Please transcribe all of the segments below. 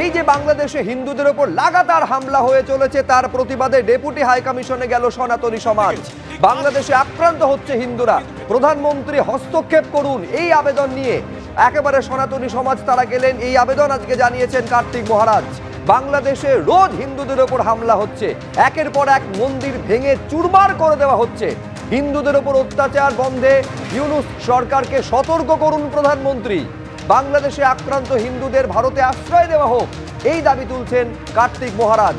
এই যে বাংলাদেশে হিন্দুদের ওপর লাগাতার হামলা হয়ে চলেছে, তার প্রতিবাদে ডেপুটি হাই কমিশনে গেল সনাতনী সমাজ। বাংলাদেশে আক্রান্ত হচ্ছে হিন্দুরা। প্রধানমন্ত্রী হস্তক্ষেপ করুন, এই আবেদন নিয়ে। একেবারে সনাতনী সমাজ তারা গেলেন, এই আবেদন আজকে জানিয়েছেন কার্তিক মহারাজ। বাংলাদেশে রোজ হিন্দুদের ওপর হামলা হচ্ছে। একের পর এক মন্দির ভেঙে চুরমার করে দেওয়া হচ্ছে। হিন্দুদের ওপর অত্যাচার বন্ধে ইউনুস সরকারকে সতর্ক করুন প্রধানমন্ত্রী। বাংলাদেশে আক্রান্ত হিন্দুদের ভারতে আশ্রয় দেওয়া হোক এই দাবি তুলছেন কার্তিক মহারাজ।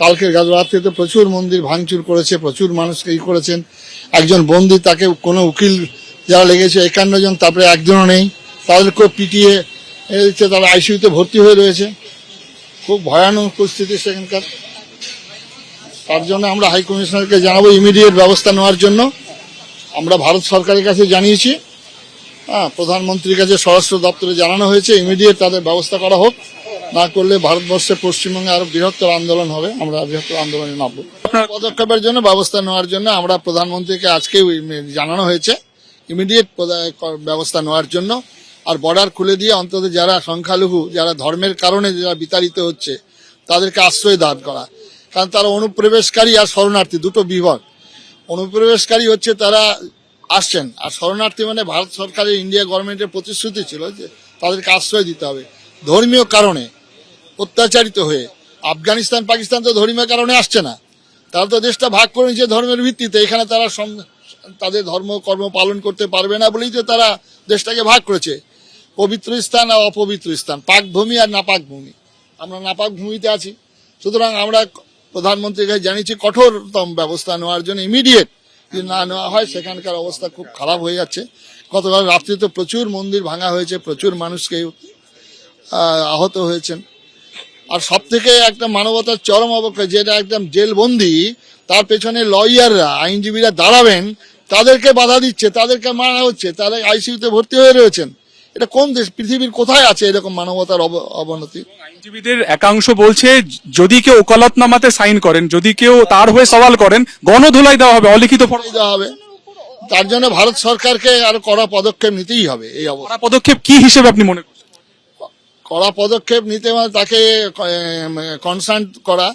কালকের গাছ রাত্রিতে প্রচুর মন্দির ভাঙচুর করেছে প্রচুর মানুষকে ই করেছেন। একজন বন্দি তাকে কোনো উকিল যারা লেগেছে একান্ন জন তারপরে একজনও নেই। তাদেরকেও পিটিয়ে এ দিচ্ছে তারা আইসিইউতে ভর্তি হয়ে রয়েছে। খুব ভয়ানক পরিস্থিতি সেখানকার। তার জন্য আমরা হাই কমিশনারকে জানাব ইমিডিয়েট ব্যবস্থা নেওয়ার জন্য। আমরা ভারত সরকারের কাছে জানিয়েছি। হ্যাঁ প্রধানমন্ত্রীর কাছে স্বরাষ্ট্র দপ্তরে জানানো হয়েছে ইমিডিয়েট তাদের ব্যবস্থা করা হোক। না করলে ভারতবর্ষে পশ্চিমবঙ্গে আরও বৃহত্তর আন্দোলন হবে। আমরা বৃহত্তর আন্দোলনে নামবো। পদক্ষেপের জন্য ব্যবস্থা নেওয়ার জন্য আমরা প্রধানমন্ত্রীকে আজকে জানানো হয়েছে। ইমিডিয়েট ব্যবস্থা নেওয়ার জন্য। আর বর্ডার খুলে দিয়ে অন্তত যারা সংখ্যালঘু, যারা ধর্মের কারণে যারা বিতাড়িত হচ্ছে, তাদেরকে আশ্রয় দান করা। কারণ তারা অনুপ্রবেশকারী আর শরণার্থী, দুটো বিভাগ। অনুপ্রবেশকারী হচ্ছে তারা আসছেন। আর শরণার্থী মানে ভারত সরকারের ইন্ডিয়া গভর্নমেন্টের প্রতিশ্রুতি ছিল যে তাদেরকে আশ্রয় দিতে হবে। ধর্মীয় কারণে অত্যাচারিত হয়ে। আফগানিস্তান, পাকিস্তান তো ধর্মীয় কারণে আসছে না। তারা তো দেশটা ভাগ করে নিচ্ছে ধর্মের ভিত্তিতে। এখানে তারা তাদের ধর্ম কর্ম পালন করতে পারবে না বলেই তো তারা দেশটাকে ভাগ করেছে। পবিত্র স্থান আর অপবিত্র স্থান পাক ভূমি আর নাপাক ভূমি আমরা নাপাক ভূমিতে আছি। সুতরাং আমরা প্রধানমন্ত্রীর কাছে জানিয়েছি, কঠোরতম ব্যবস্থা নেওয়ার জন্য ইমিডিয়েট যদি না নেওয়া হয়, সেখানকার অবস্থা খুব খারাপ হয়ে যাচ্ছে। গতকাল রাত্রিতে প্রচুর মন্দির ভাঙা হয়েছে, প্রচুর মানুষকে আহত হয়েছেন। আর সব থেকে একটা মানবতার চরম অবক্ষয়, যেটা একদম জেলবন্দি, তার পেছনে লয়াররা, আইনজীবীরা দাঁড়াবেন, তাদেরকে বাধা দিচ্ছে, তাদেরকে মারা হচ্ছে তারা আইসিইউতে ভর্তি হয়ে রয়েছেন। এটা কোন দেশ পৃথিবীর কোথায় আছে এরকম মানবতার অব- অবনতি? আইনজীবীদের একাংশ বলছে যদি কেউ ওকালতনামাতে সাইন করেন যদি কেউ তার হয়ে সওয়াল করেন গণধোলাই দেওয়া হবে অলিখিত দেওয়া হবে। তার জন্য ভারত সরকারকে আরও কড়া পদক্ষেপ নিতেই হবে এই অবস্থা। পদক্ষেপ কি হিসেবে আপনি মনে করছেন? কড়া পদক্ষেপ নিতে মানে তাকে কনসার্ন করা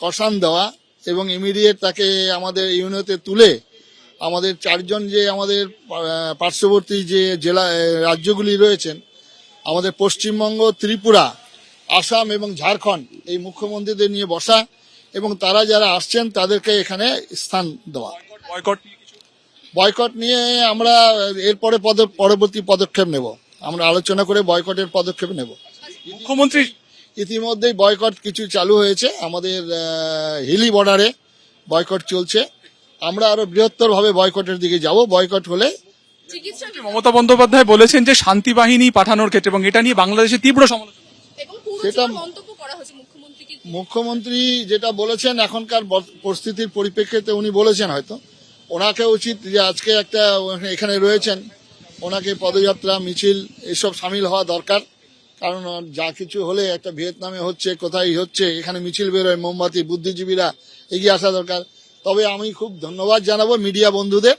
কষান দেওয়া এবং ইমিডিয়েট তাকে আমাদের ইউনিয়তে তুলে আমাদের চারজন যে আমাদের পার্শ্ববর্তী যে জেলা রাজ্যগুলি রয়েছেন আমাদের পশ্চিমবঙ্গ ত্রিপুরা আসাম এবং ঝাড়খণ্ড এই মুখ্যমন্ত্রীদের নিয়ে বসা এবং তারা যারা আসছেন তাদেরকে এখানে স্থান দেওয়া। বয়কট বয়কট নিয়ে আমরা এরপরে পদ পরবর্তী পদক্ষেপ নেব। আমরা আলোচনা করে বয়কটের পদক্ষেপ নেব। মুখ্যমন্ত্রী? ইতিমধ্যেই বয়কট কিছু চালু হয়েছে। আমাদের হিলি বর্ডারে বয়কট চলছে। আমরা আরও বৃহত্তর ভাবে বয়কটের দিকে যাব। বয়কট হলে মমতা বন্দ্যোপাধ্যায় বলেছেন যে শান্তি বাহিনী পাঠানোর ক্ষেত্রে এবং এটা নিয়ে বাংলাদেশে তীব্র সমালোচনা। সেটা- মুখ্যমন্ত্রী যেটা বলেছেন এখনকার পরিস্থিতির পরিপ্রেক্ষিতে উনি বলেছেন হয়তো। ওনাকে উচিত যে আজকে একটা এখানে রয়েছেন ওনাকে পদযাত্রা মিছিল এসব সামিল হওয়া দরকার। কারণ যা কিছু হলে একটা ভিয়েতনামে হচ্ছে কোথায় হচ্ছে এখানে মিছিল বেরোয় মোমবাতি বুদ্ধিজীবীরা এগিয়ে আসা দরকার। তবে আমি খুব ধন্যবাদ জানাব মিডিয়া বন্ধুদের।